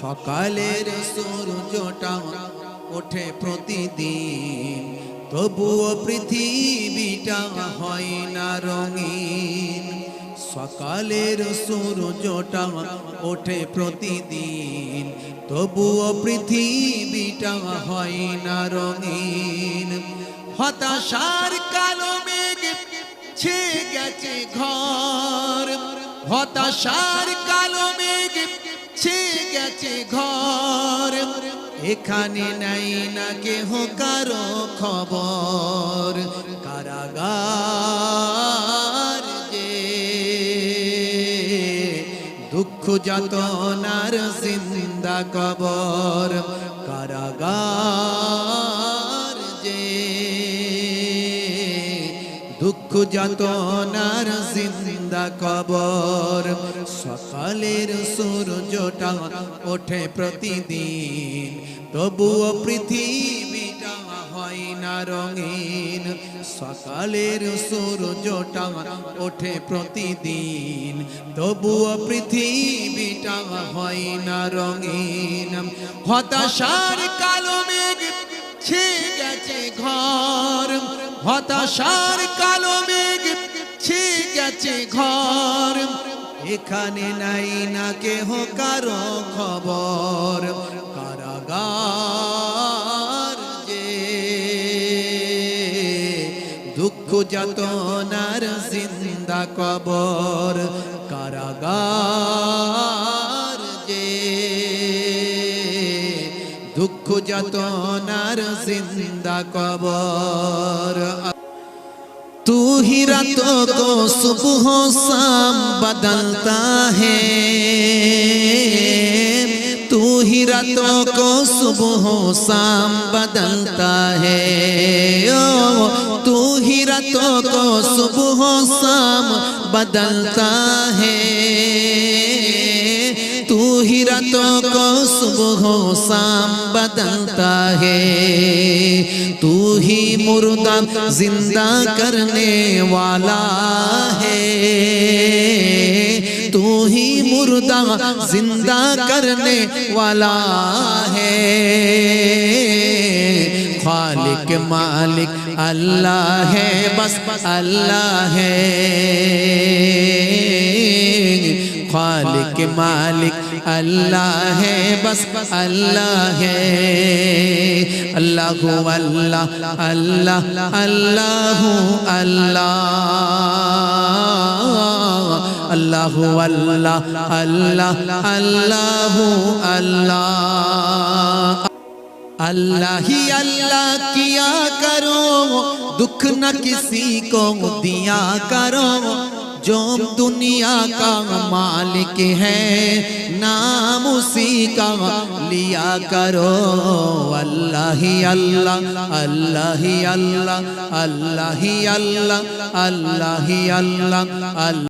সকালের সূর্যটা ওঠে প্রতিদিন। তবুও পৃথিবীটা হয় না রঙিন। সকালের সূর্যটা ওঠে প্রতিদিন। তবুও পৃথিবীটা হয় না রঙিন। হতাশার কালো মেঘ ছে গেছে ঘর। হতাশার কালো মেঘ গেছে ঘর। এখানে নাই না কেহ কারও খবর। কারাগার যে দুঃখ যাতনার জিন্দা কবর। কারাগার দুঃখ যাতনার জিন্দা কবর। সকালের সূর্যটা ওঠে প্রতিদিন, তবুও পৃথিবীটা হয় না রঙিন। সকালের সূর্যটা ওঠে প্রতিদিন, তবুও পৃথিবীটা হয় না রঙিন। হতাশার কালো ছে গেছে ঘর। হতাশার কালো মেঘ ছে, গেছে ঘর। এখানে নাই না কেহ কারও খবর। কারাগার যে। দুঃখ যাতনার জিন্দা কবর। কারাগার দুঃখ যতনার জিন্দা কবর। তুহি রাত কো সুবহ শাম বদলতা হে। তুহি রাত কো সুবহ শাম বদলতা হে। তুহি রাত কো সুবহ শাম বদলতা হে। راتوں کو صبح سام بدلتا ہے۔ تو ہی مردہ زندہ کرنے والا ہے۔ تو ہی مردہ زندہ کرنے والا ہے۔ خالق مالک اللہ ہے، بس اللہ ہے۔ خالق مالک، اللہ ہے بس، اللہ ہے، اللہ ہو اللہ اللہ اللہ ہو اللہ اللہ ہو اللہ اللہ اللہ ہو اللہ۔ اللہ ہی اللہ کیا کرو، دکھ نہ کسی کو دیا کرو۔ جو دنیا کا مالک ہے نام اسی کا لیا کرو۔ اللہ ہی اللہ اللہ ہی اللہ اللہ ہی اللہ اللہ ہی اللہ اللہ